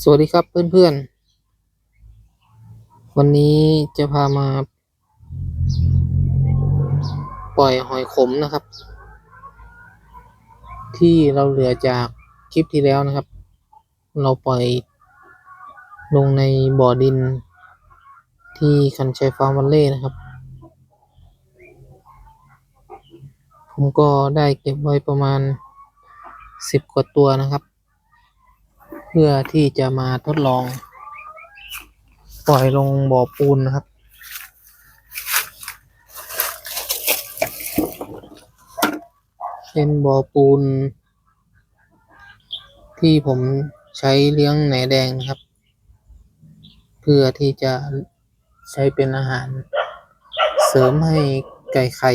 สวัสดีครับเพื่อนๆ วันนี้จะพามา ปล่อยหอยขมนะครับ ที่เราเหลือจากคลิปที่แล้วนะครับ เราปล่อยลงในบ่อดิน ที่คันชัยฟาร์มวันเล่นะครับ ผมก็ได้เก็บไว้ประมาณสิบกว่าตัวนะครับ พื่อที่จะมาทดลอง ปล่อยลงบ่อปูนนะครับ เป็นบ่อปูน ที่ผมใช้เลี้ยงแหนแดงนะครับ เพื่อที่จะใช้เป็นอาหาร เสริมให้ไก่ไข่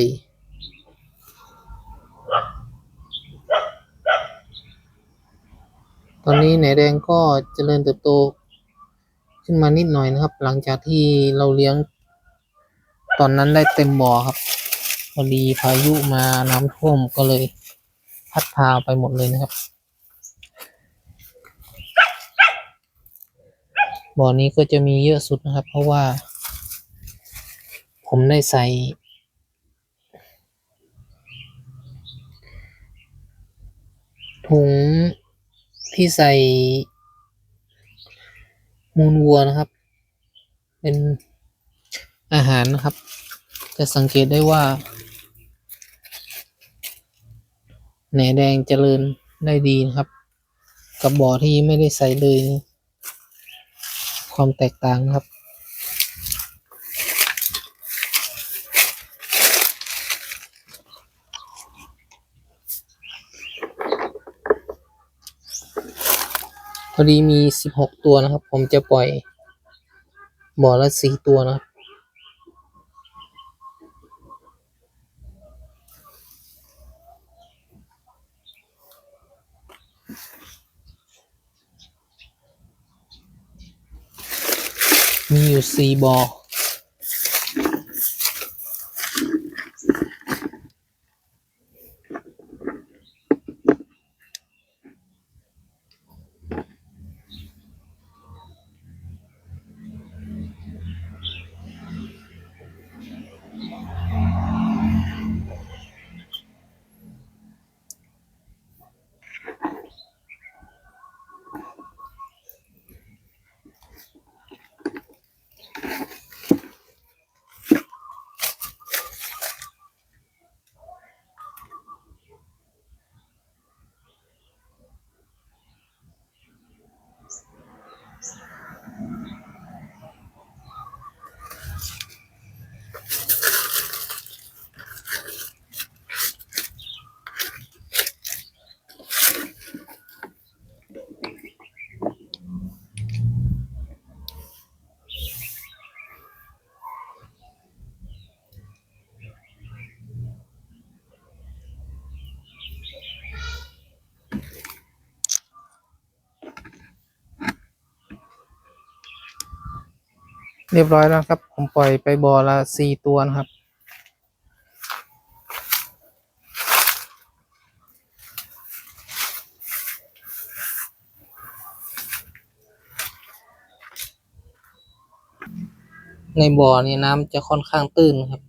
ตอนนี้แหนแดงก็เจริญเติบโตขึ้นมานิดหน่อยนะครับ หลังจากที่เราเลี้ยง ตอนนั้นได้เต็มบ่อครับพอดีพายุมาน้ำท่วมก็เลยพัดพาไปหมดเลยนะครับ บ่อนี้ก็จะมีเยอะสุดนะครับ เพราะว่า ผมได้ใส่ ถุง ที่ใส่มูลวัวนะครับ เป็นอาหารนะครับ จะสังเกตได้ว่าแหนแดงเจริญได้ดีนะครับ กับบ่อที่ไม่ได้ใส่เลย ความแตกต่างนะครับ พอดีมีสิบหกตัวนะครับ ผมจะปล่อยบ่อละสี่ตัวนะครับมีอยู่สี่บ่อ เรียบร้อยแล้วครับ ผมปล่อยไปบ่อละสี่ตัวนะครับ ในบ่อนี้น้ำจะค่อนข้างตื้นครับ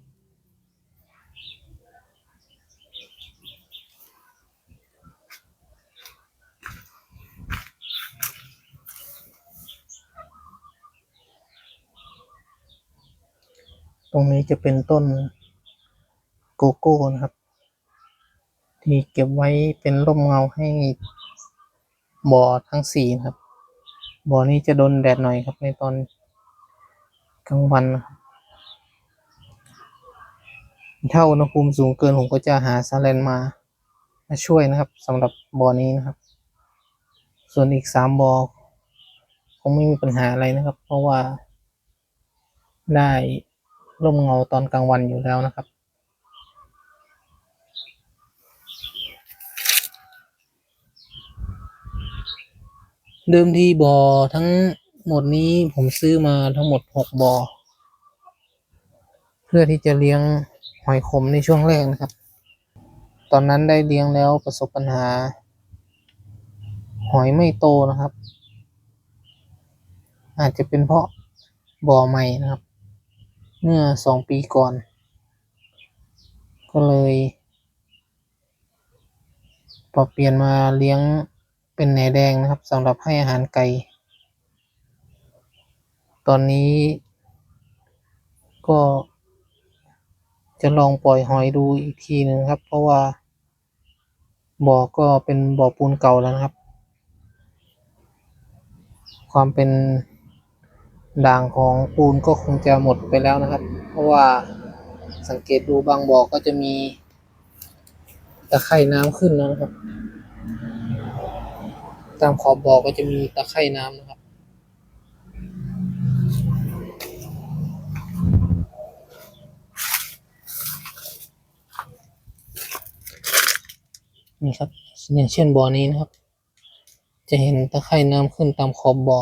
ตรงนี้จะเป็นต้นโกโก้นะครับ ที่เก็บไว้เป็นร่มเงาให้บ่อทั้งสี่นะครับ บ่อนี้จะโดนแดดหน่อยครับในตอนกลางวันนะครับถ้าอุณหภูมิสูงเกินผมก็จะหาซาเลนมามาช่วยนะครับสำหรับบ่อนี้นะครับ ส่วนอีกสามบ่อคงไม่มีปัญหาอะไรนะครับ เพราะว่าได้ ร่มเงาตอนกลางวันอยู่แล้วนะครับ เดิมทีบ่อทั้งหมดนี้ผมซื้อมาทั้งหมดหกบ่อเพื่อที่จะเลี้ยงหอยขมในช่วงแรกนะครับ ตอนนั้นได้เลี้ยงแล้วประสบปัญหา หอยไม่โตนะครับ อาจจะเป็นเพราะบ่อใหม่นะครับ เมื่อสองปีก่อน ก็เลยปรับเปลี่ยนมาเลี้ยงเป็นแหนแดงนะครับสำหรับให้อาหารไก่ ตอนนี้ ก็จะลองปล่อยหอยดูอีกทีหนึ่งครับ เพราะว่าบ่อก็เป็นบ่อปูนเก่าแล้วนะครับ ความเป็น ด่างของปูนก็คงจะหมดไปแล้วนะครับ เพราะว่าสังเกตดูบางบ่อก็จะมีตะไคร่น้ำขึ้นแล้วนะครับ ตามขอบบ่อก็จะมีตะไคร่น้ำนะครับ นี่ครับอย่างเช่นบ่อนี้นะครับ จะเห็นตะไคร่น้ำขึ้นตามขอบบ่อ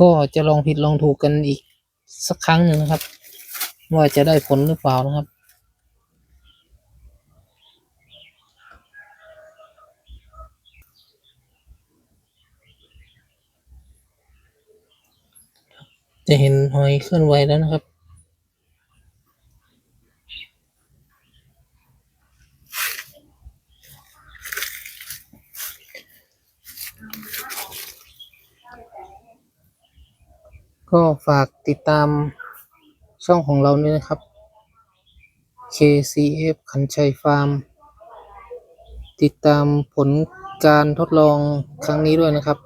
ก็จะลองผิดลองถูกกันอีกสักครั้งหนึ่งนะครับ ว่าจะได้ผลหรือเปล่านะครับจะเห็นหอยเคลื่อนไหวแล้วนะครับ ก็ฝากติดตามช่องของเราด้วยนะครับ KCF ขันชัยฟาร์ม ติดตามผลการทดลองครั้งนี้ด้วยนะครับ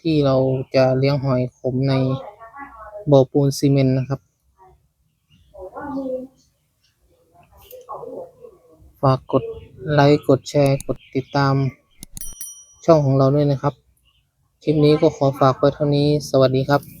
ที่เราจะเลี้ยงหอยขมในบ่อปูนซีเมนต์นะครับ ฝากกดไลค์กดแชร์กดติดตามช่องของเราด้วยนะครับ คลิปนี้ก็ขอฝากไว้เท่านี้สวัสดีครับ